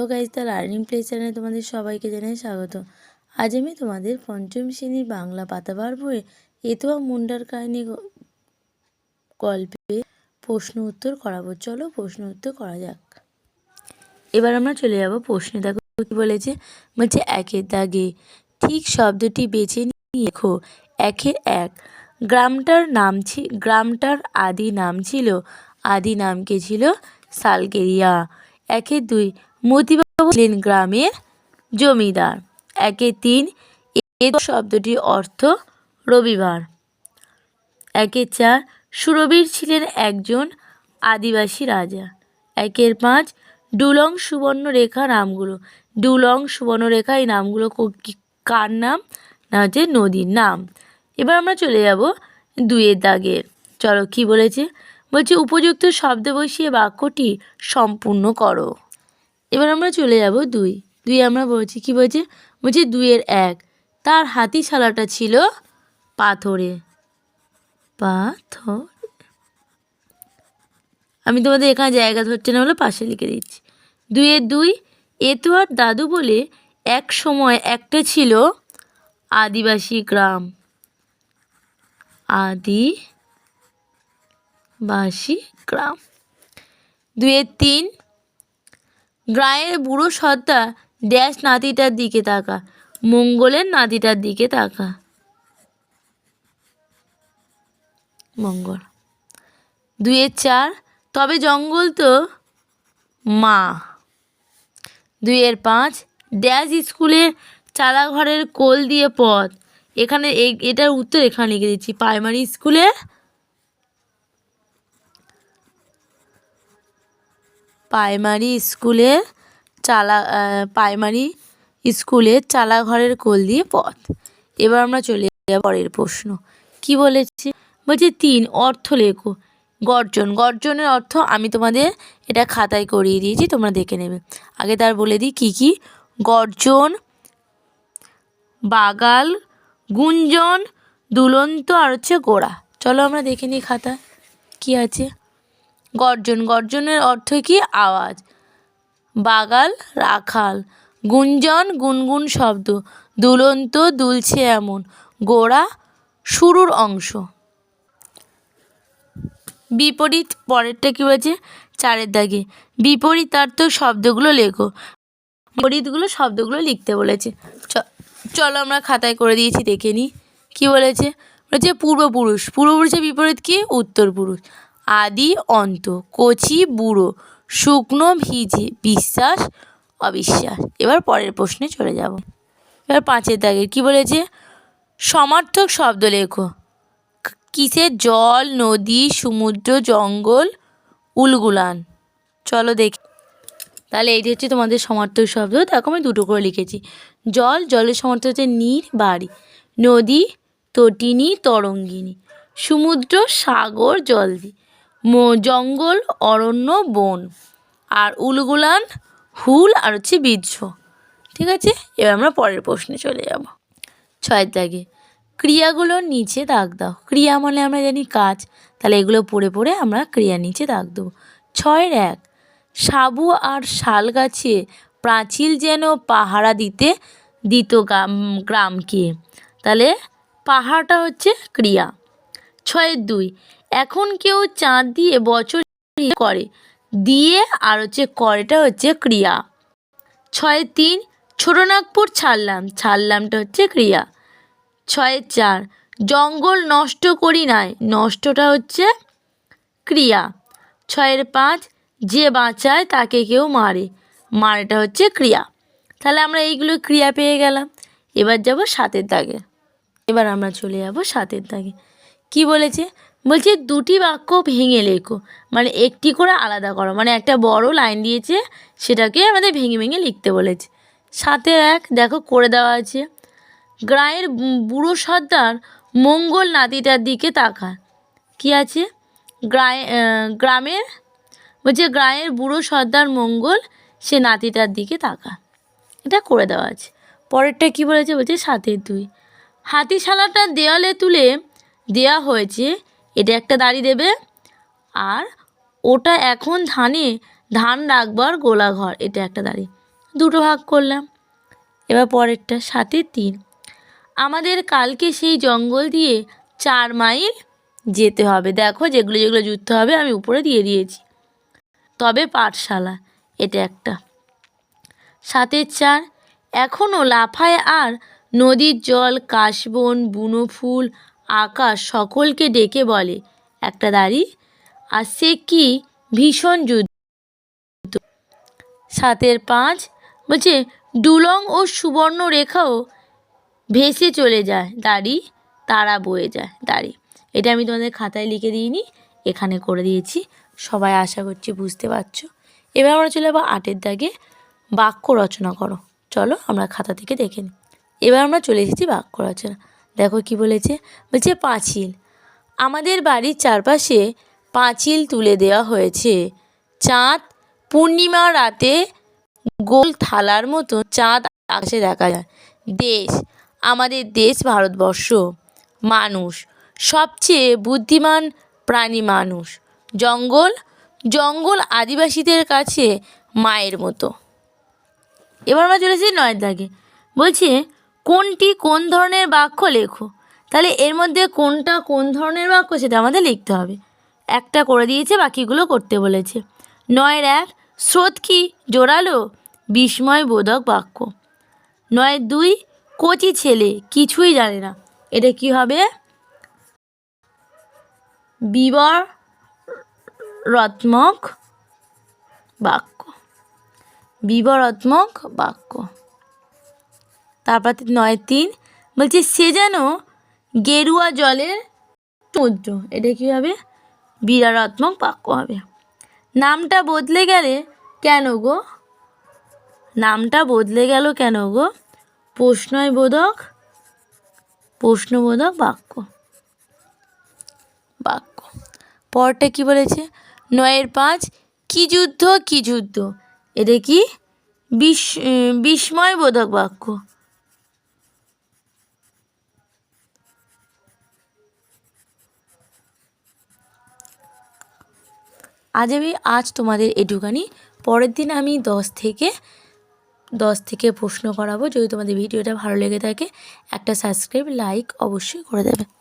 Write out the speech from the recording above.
Hello guys the learning play চ্যানেলে তোমাদের সবাইকে জানাই স্বাগত। আজ আমি তোমাদের পঞ্চম শ্রেণির বাংলা পাতাবার বইয়ে এতোয়া মুন্ডার কাহিনী গল্পে প্রশ্ন উত্তর করাবো। চলো প্রশ্ন উত্তর করা যাক। এবার আমরা চলে যাব প্রশ্নে। দেখো, কি বলেছে? বলছে, একের দাগে ঠিক শব্দটি বেছে নিয়ে লেখো একের এক, গ্রামটার নাম ছি, গ্রামটার আদি নাম ছিল, আদি নাম কে ছিল? সালগেরিয়া। একের দুই মতিবাবু ছিলেন গ্রামের জমিদার। একে তিন, এ শব্দটির অর্থ রবিবার। একে চার, সুরবীর ছিলেন একজন আদিবাসী রাজা। একের পাঁচ ডুলং সুবর্ণরেখা নামগুলো। ডুলং সুবর্ণরেখা এই নামগুলো কার নাম? না হচ্ছে নদীর নাম। এবার আমরা চলে যাব দুইয়ের দাগে। চলো কি বলেছে? বলছে, উপযুক্ত শব্দ বসিয়ে বাক্যটি সম্পূর্ণ করো। এবার আমরা চলে যাব দুই। দুই আমরা বলছি, কি বলছে? বলছি দুইয়ের এক। তার হাতিশালাটা ছিল পাথরে। পাথর? আমি তোমাদের এখানে জায়গা ধরছে না বলে পাশে লিখে দিচ্ছি। দুইয়ের দুই এ তো আর দাদু বলে এক সময় একটা ছিল আদিবাসী গ্রাম। আদিবাসী গ্রাম। দুইয়ের তিন গ্রায়ের বুড়ো সর্দার ড্যাশ নাতিটার দিকে তাকা, মঙ্গলের নাতিটার দিকে তাকা। মঙ্গল। দুইয়ের চার, তবে জঙ্গল তো মা। দুইয়ের পাঁচ, ড্যাশ স্কুলের চালাঘরের কোল দিয়ে পথ। এখানে এটার উত্তর এখানে লিখে দিচ্ছি। প্রাইমারি স্কুলের প্রাইমারি স্কুলে চালা প্রাইমারি স্কুলের চালাঘরের কোল দিয়ে পথ। এবার আমরা চলে যাব পরের প্রশ্ন। কি বলেছে? বলছে, তিন, অর্থ লেখো। গর্জন, গর্জনের অর্থ আমি তোমাদের এটা খাতায় করিয়ে দিয়েছি, তোমরা দেখে নেবে। আগে তার বলে দিই, কী কী? গর্জন, বাগাল, গুঞ্জন, দুলন্ত আর হচ্ছে গোড়া। চলো আমরা দেখে নিই খাতা কি আছে। গর্জন, গর্জনের অর্থ কি? আওয়াজ। বাগাল, রাখাল। গুঞ্জন, গুনগুন শব্দ। দুলন্ত, দুলছে এমন। গোড়া, শুরুর অংশ। বিপরীত, পরেরটা কী বলেছে? চারের দাগে। বিপরীতার্থ শব্দগুলো লেখো। বিপরীতগুলো শব্দগুলো লিখতে বলেছে। চলো আমরা খাতায় করে দিয়েছি, দেখে নিই। কী বলেছে? বলেছে পূর্বপুরুষ। পূর্বপুরুষের বিপরীত কি? উত্তর পুরুষ আদি অন্ত, কচি বুড়ো, শুকনো ভিজে, বিশ্বাস, অবিশ্বাস। এবার পরের প্রশ্নে চলে যাব। এবার পাঁচের দাগে কী বলেছে? সমার্থক শব্দ লেখো। ক- কিসের জল, নদী, সমুদ্র, জঙ্গল, উলগুলান? চলো দেখি তাহলে এইটি হচ্ছে তোমাদের সমার্থক শব্দ, দেখো আমি দুটো করে লিখেছি। জল, জলের সমার্থক হচ্ছে নীর, বাড়ি। নদী, তটিনী, তরঙ্গিনী। সমুদ্র, সাগর, জলদি। জঙ্গল, অরণ্য, বন। আর উলগুলান, হুল আর হচ্ছে বীর্য। ঠিক আছে? এবার আমরা পরের প্রশ্নে চলে যাব। ছয়ের দাগে ক্রিয়াগুলোর নিচে দাগ দাও। ক্রিয়া মানে আমরা জানি কাজ। তাহলে এগুলো পড়ে পড়ে আমরা ক্রিয়া নিচে দাগ দেবো। ছয়ের এক, সাবু আর শাল গাছে প্রাচীল যেন পাহারা দিতে দিত গ্রাম, গ্রামকে। তাহলে পাহাড়টা হচ্ছে ক্রিয়া। ছয়ের দুই এখন কেউ চাঁদ দিয়ে বছর করে। দিয়ে আর হচ্ছে করেটা হচ্ছে ক্রিয়া। ছয় তিন, ছোটনাগপুর ছাড়লাম। ছাড়লামটা হচ্ছে ক্রিয়া। ছয়ের চার, জঙ্গল নষ্ট করি নাই। নষ্টটা হচ্ছে ক্রিয়া। ছয়ের পাঁচ, যে বাঁচায় তাকে কেউ মারে। মারেটা হচ্ছে ক্রিয়া। তাহলে আমরা এইগুলো ক্রিয়া পেয়ে গেলাম। এবার যাব সাতের দাগে। এবার আমরা চলে যাব সাতের দাগে। কি বলেছে? বলছে, দুটি বাক্য ভেঙে লেখো। মানে একটি করে আলাদা করো। মানে একটা বড় লাইন দিয়েছে, সেটাকে আমাদের ভেঙে ভেঙে লিখতে বলেছে। সাথে এক, দেখো, করে দেওয়া আছে গ্রামের বু- বুড়ো সর্দার মঙ্গল নাতিটার দিকে তাকা কি আছে? গ্রামে গ্রামের, বলছে গ্রামের বুড়ো সর্দার মঙ্গল, সে নাতিটার দিকে তাকা এটা করে দেওয়া আছে। পরেরটা কি বলেছে? বলছে, সাথে দুই। হাতিশালাটা দেওয়ালে তুলে দেওয়া হয়েছে এটা একটা দাড়ি দেবে। আর ওটা এখন ধানে ধান রাখবার গোলাঘর এটা একটা দাড়ি। দুটো ভাগ করলাম। এবার পরেরটা, সাথে তিন। আমাদের কালকে সেই জঙ্গল দিয়ে চার মাইল যেতে হবে। দেখো যেগুলো যেগুলো জুড়তে হবে, আমি উপরে দিয়ে দিয়েছি। তবে পাঠশালা, এটা একটা। সাতের চার এখনও লাফায় আর নদীর জল, কাশবন, বুনো ফুল আকাশ সকলকে ডেকে বলে, একটা দাড়ি? আর সে কি ভীষণ যুদ্ধ। সাতের পাঁচ বলছে ডুলং ও সুবর্ণ রেখাও ভেসে চলে যায়। দাড়ি, তারা বয়ে যায়। দাড়ি। এটা আমি তোমাদের খাতায় লিখে দিইনি, এখানে করে দিয়েছি। সবাই আশা করছি বুঝতে পারছ। এবার আমরা চলে যাব আটের দাগে। বাক্য রচনা করো। চলো আমরা খাতা থেকে দেখে নিই। এবার আমরা চলে এসেছি বাক্য রচনা। দেখো কি বলেছে? বলছে, পাঁচিল। আমাদের বাড়ির চারপাশে পাঁচিল তুলে দেওয়া হয়েছে। চাঁদ পূর্ণিমা রাতে গোল থালার মতো চাঁদ আকাশে দেখা যায়। দেশ, আমাদের দেশ ভারতবর্ষ, মানুষ, সবচেয়ে বুদ্ধিমান প্রাণী মানুষ। জঙ্গল জঙ্গল আদিবাসীদের কাছে মায়ের মতো। এবার আমরা চলে এসেছি নয়ের দাগে বলছে কোনটি কোন ধরনের বাক্য লেখো? তাহলে এর মধ্যে কোনটা কোন ধরনের বাক্য সেটা আমাদের লিখতে হবে। একটা করে দিয়েছে, বাকিগুলো করতে বলেছে। নয়ের এক, স্রোত কি? জোরালো, বিস্ময় বোধক বাক্য। নয় দুই, কচি ছেলে, কিছুই জানে না। এটা কি হবে? বিবরণাত্মক বাক্য। বিবরণাত্মক বাক্য। তারপর নয় তিন, বলছে সে যেন গেরুয়া জলের সমুদ্র। এটা কী হবে? বিরারাত্মক বাক্য হবে। নামটা বদলে গেলে কেন গো? নামটা বদলে গেল কেন গো? প্রশ্নয় বোধক প্রশ্নবোধক বাক্য। বাক্য। পরটা কি বলেছে? নয়ের পাঁচ, কি যুদ্ধ কি যুদ্ধ? এটা কি? বিস বিস্ময়বোধক বাক্য। আজ আমি, আজ তোমাদের এটুখানি পরের দিন আমি দশ থেকে দশ থেকে প্রশ্ন করাবো। যদি তোমাদের ভিডিওটা ভালো লেগে থাকে, একটা সাবস্ক্রাইব, লাইক অবশ্যই করে দেবে।